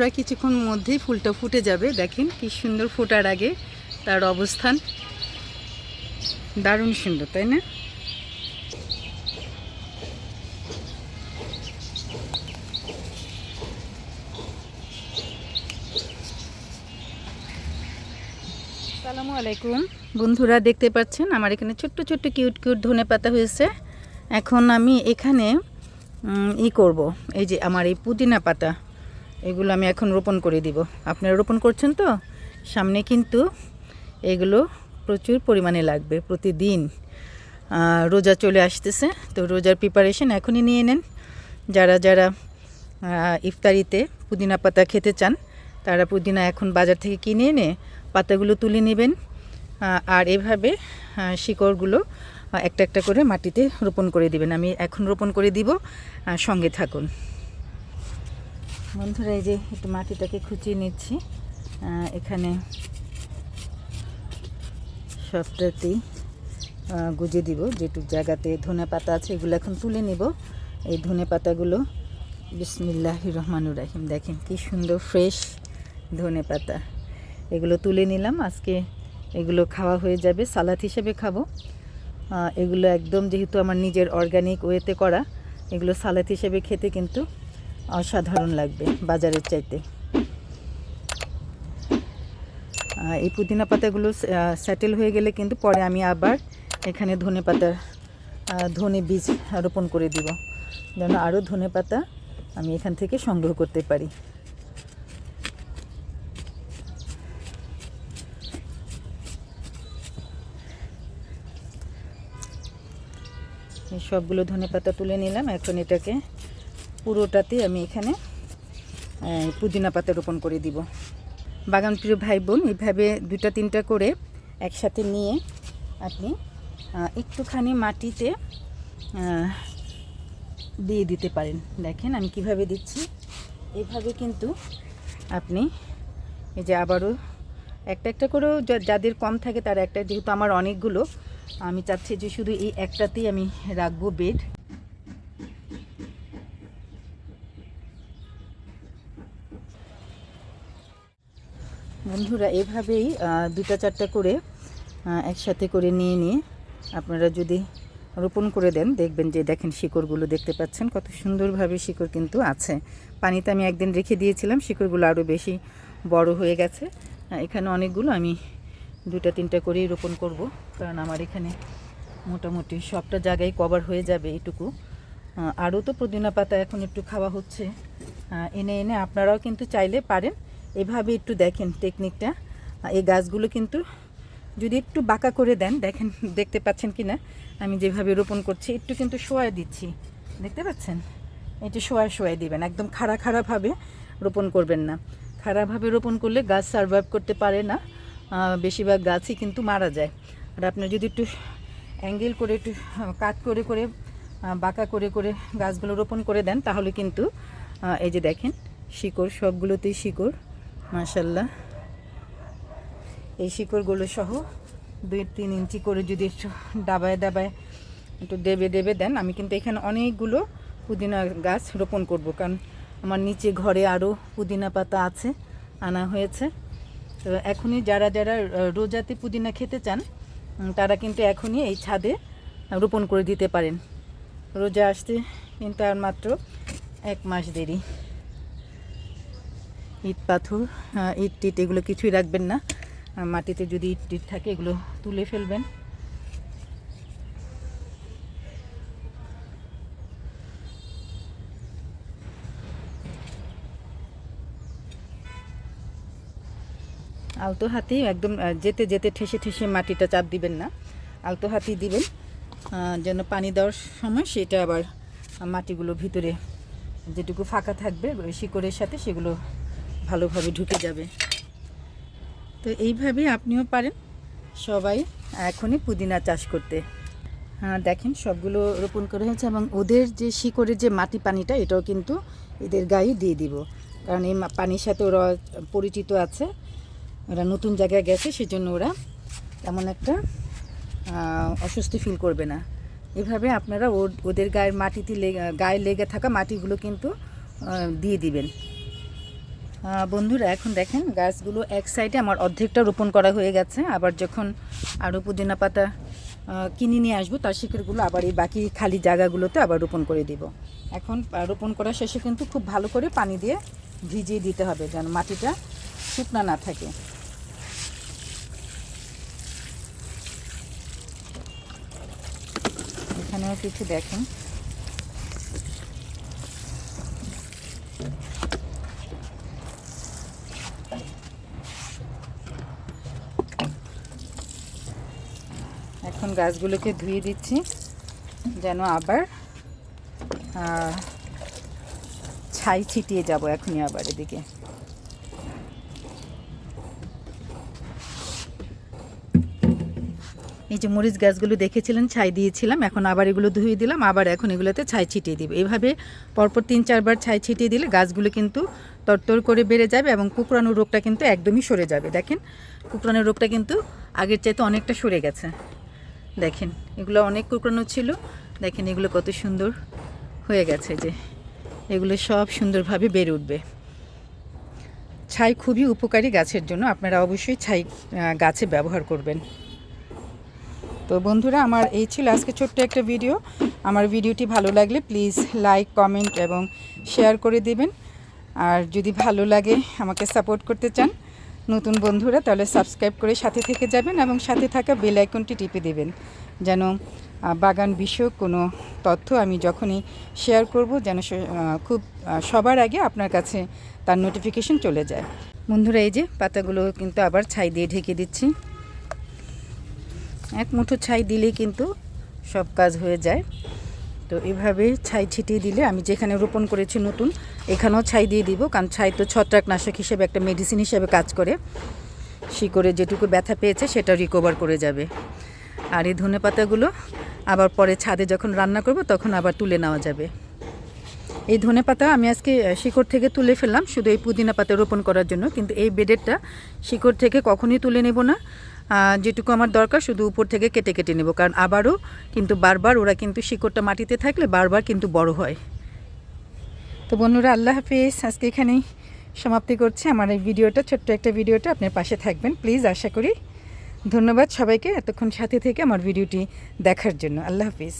বন্ধুরা, কিছুক্ষণ মধ্যেই ফুলটা ফুটে যাবে। দেখেন কি সুন্দর ফোটার আগে তার অবস্থান। দারুণ সুন্দর, তাই না? আসসালামু আলাইকুম। বন্ধুরা, দেখতে পাচ্ছেন আমার এখানে ছোট্ট ছোট্ট কিউট কিউট ধনে পাতা হয়েছে। এখন আমি এখানে ই করব। এই যে আমার এই পুদিনা পাতা। এগুলো আমি এখন রোপণ করে দিব। আপনারা রোপণ করছেন তো? সামনে কিন্তু এগুলো প্রচুর পরিমাণে লাগবে প্রতিদিন। রোজা চলে আসতেছে, তো রোজার প্রিপারেশন এখনই নিয়ে নেন। যারা যারা ইফতারিতে পুদিনা পাতা খেতে চান, তারা পুদিনা এখন বাজার থেকে কিনে এনে পাতাগুলো তুলে নেবেন। আর এভাবে শিকড়গুলো একটা একটা করে মাটিতে রোপণ করে দিবেন। আমি এখন রোপণ করে দিব সঙ্গে থাকুন। বন্ধুরা, এই যে একটু মাটিটাকে খুঁচিয়ে নিচ্ছি। এখানে সবটাতেই গুজে দিব। যেটুক জায়গাতে ধনে পাতা আছে, এগুলো এখন তুলে নিব। এই ধনে পাতাগুলো বিসমিল্লাহ রহমানুর রাহিম। দেখেন কি সুন্দর ফ্রেশ ধনে পাতা। এগুলো তুলে নিলাম। আজকে এগুলো খাওয়া হয়ে যাবে, সালাদ হিসেবে খাব। এগুলো একদম যেহেতু আমার নিজের অর্গানিক ওয়েতে করা, এগুলো সালাদ হিসেবে খেতে কিন্তু অসাধারণ লাগবে বাজারের চাইতে। এই পুদিনা পাতাগুলো সেটেল হয়ে গেলে কিন্তু পরে আমি আবার এখানে ধনে পাতার ধনে বীজ রোপণ করে দিব, যেন আরও ধনে পাতা আমি এখান থেকে সংগ্রহ করতে পারি। সবগুলো ধনে পাতা তুলে নিলাম, এখন এটাকে পুরোটাতে আমি এখানে পুদিনা পাতা রোপণ করে দিব। বাগান প্রিয় ভাই বোন, এইভাবে দুটা তিনটা করে একসাথে নিয়ে আপনি একটুখানি মাটিতে দিয়ে দিতে পারেন। দেখেন আমি কীভাবে দিচ্ছি। এভাবে কিন্তু আপনি এই যে আবারও একটা একটা করেও যাদের কম থাকে তারা একটা, যেহেতু আমার অনেকগুলো, আমি চাচ্ছি যে শুধু এই একটাতেই আমি রাখব বেড। বন্ধুরা, এভাবেই দুটা চারটা করে একসাথে করে নিয়ে নিয়ে আপনারা যদি রোপণ করে দেন, দেখবেন যে দেখেন শিকড়গুলো দেখতে পাচ্ছেন, কত সুন্দরভাবে শিকড় কিন্তু আছে। পানিতে আমি একদিন রেখে দিয়েছিলাম, শিকড়গুলো আরও বেশি বড় হয়ে গেছে। এখানে অনেকগুলো আমি দুটা তিনটা করেই রোপণ করব, কারণ আমার এখানে মোটামুটি সবটা জায়গায় কভার হয়ে যাবে এটুকু। আরও তো পুদিনা পাতা এখন একটু খাওয়া হচ্ছে। এনে এনে আপনারাও কিন্তু চাইলে পারেন। এভাবে একটু দেখেন টেকনিকটা এই গাছগুলো কিন্তু যদি একটু বাঁকা করে দেন, দেখেন, দেখতে পাচ্ছেন কি না আমি যেভাবে রোপণ করছি, একটু কিন্তু শোয়া দিচ্ছি। দেখতে পাচ্ছেন? একটু শোয়া শোয়া দিবেন, একদম খাড়া খাড়াভাবে রোপণ করবেন না। খাড়াভাবে রোপণ করলে গাছ সার্ভাইভ করতে পারে না। বেশিরভাগ গাছই কিন্তু মারা যায়। আর আপনার যদি একটু অ্যাঙ্গেল করে একটু কাট করে করে বাঁকা করে করে গাছগুলো রোপণ করে দেন, তাহলে কিন্তু এই যে দেখেন, শিকড়, সবগুলোতেই শিকড়। মাশাল্লাহ এই শিকড়গুলো সহ দুই তিন ইঞ্চি করে যদি একটু ডাবায় ডাবায় একটু দেবে দেবে দেন, আমি কিন্তু এখানে অনেকগুলো পুদিনা গাছ রোপণ করব, কারণ আমার নিচে ঘরে আরও পুদিনা পাতা আছে, আনা হয়েছে। তো এখনই যারা যারা রোজাতে পুদিনা খেতে চান তারা কিন্তু এখনই এই ছাদে রোপণ করে দিতে পারেন। রোজা আসতে কিন্তু আর মাত্র এক মাস দেরি। ইট পাথর ইট টিট, এগুলো কিছুই রাখবেন না। মাটিতে যদি ইট টিট থাকে, এগুলো তুলে ফেলবেন। আলতো হাতেই একদম যেতে যেতে ঠেসে ঠেসে মাটিটা চাপ দিবেন না। আলতো হাতেই দিবেন যেন পানি দেওয়ার সময় সেটা আবার মাটিগুলো ভিতরে যেটুকু ফাঁকা থাকবে শিকড়ের সাথে সেগুলো ভালোভাবে ঢুকে যাবে। তো এইভাবে আপনিও পারেন সবাই এখনই পুদিনা চাষ করতে। হ্যাঁ দেখেন সবগুলো রোপণ করা হয়েছে এবং ওদের যে শিকড়ের যে মাটি পানিটা, এটাও কিন্তু এদের গায়ে দিয়ে দিব। কারণ এই পানির সাথে ওরা পরিচিত আছে, ওরা নতুন জায়গায় গেছে, সেজন্য ওরা তেমন একটা অস্বস্তি ফিল করবে না। এভাবে আপনারা ওদের গায়ের মাটিতে গায়ে লেগে থাকা মাটিগুলো কিন্তু দিয়ে দিবেন। বন্ধুরা, এখন দেখেন গাছগুলো এক সাইডে আমার অর্ধেকটা রোপণ করা হয়ে গেছে। আবার যখন আরও পুদিনা পাতা কিনে নিয়ে আসব, তার শিকড়গুলো আবার এই বাকি খালি জায়গাগুলোতে আবার রোপণ করে দিব। এখন রোপণ করার শেষে কিন্তু খুব ভালো করে পানি দিয়ে ভিজিয়ে দিতে হবে যেন মাটিটা শুকনা না থাকে। এখানেও কিছু দেখেন এখন গাছগুলোকে ধুয়ে দিচ্ছি, যেন আবার ছাই ছিটিয়ে যাব এখনই আবার এদিকে। এই যে মরিচ গাছগুলো দেখেছিলেন, ছাই দিয়েছিলাম, এখন আবার এগুলো ধুয়ে দিলাম, আবার এখন এগুলোতে ছাই ছিটিয়ে দিব। এইভাবে পরপর তিন, চারবার ছাই ছিটিয়ে দিলে গাছগুলো কিন্তু তরতর করে বেড়ে যাবে এবং কুকরানোর রোগটা কিন্তু একদমই সরে যাবে। দেখেন কুকরানোর রোগটা কিন্তু আগের চাইতে অনেকটা সরে গেছে। দেখেন, এগুলো অনেক কুকরানো ছিল। দেখেন, এগুলো কত সুন্দর হয়ে গেছে যে, এগুলো সব সুন্দরভাবে বেড়ে উঠবে। ছাই খুবই উপকারী গাছের জন্য, আপনারা অবশ্যই ছাই গাছে ব্যবহার করবেন। তো বন্ধুরা, আমার এই ছিল আজকে ছোট্ট একটা ভিডিও। আমার ভিডিওটি ভালো লাগলে প্লিজ লাইক, কমেন্ট এবং শেয়ার করে দেবেন। আর যদি ভালো লাগে, আমাকে সাপোর্ট করতে চান নতুন বন্ধুরা, তাহলে সাবস্ক্রাইব করে সাথে থেকে যাবেন এবং সাথে থাকা বেল আইকনটি টিপে দেবেন। যেন বাগান বিষয়ক কোনো তথ্য আমি যখনই শেয়ার করব, যেন খুব সবার আগে আপনার কাছে তার নোটিফিকেশন চলে যায়। বন্ধুরা, এই যে পাতাগুলো কিন্তু আবার ছাই দিয়ে ঢেকে দিচ্ছি। এক মুঠো ছাই দিলেই কিন্তু সব কাজ হয়ে যায়। তো এভাবে ছাই ছিটিয়ে দিলে আমি যেখানে রোপণ করেছি নতুন, এখানেও ছাই দিয়ে দিব, কারণ ছাই তো ছত্রাকনাশক হিসেবে একটা মেডিসিন হিসেবে কাজ করে। শিকড়ে যেটুকু ব্যথা পেয়েছে সেটা রিকভার করে যাবে। আর এই ধনে পাতাগুলো আবার পরে ছাদে যখন রান্না করব তখন আবার তুলে নেওয়া যাবে। এই ধনে পাতা আমি আজকে শিকড় থেকে তুলে ফেললাম, শুধু এই পুদিনা পাতা রোপণ করার জন্য, কিন্তু এই বেডেরটা শিকড় থেকে কখনই তুলে নেব না। যেটুকু আমার দরকার, শুধু উপর থেকে কেটে কেটে নেব। কারণ আবারও কিন্তু বারবার ওরা কিন্তু শিকড়টা মাটিতে থাকলে বারবার কিন্তু বড় হয়। তো বন্ধুরা, আল্লাহ হাফিজ। আজকে এখানেই সমাপ্তি করছি। আমার এই ভিডিওটা, ছোট্ট একটা ভিডিওটা আপনার পাশে থাকবেন। প্লিজ আশা করি ধন্যবাদ সবাইকে এতক্ষণ সাথে থেকে আমার ভিডিওটি দেখার জন্য। আল্লাহ হাফিজ।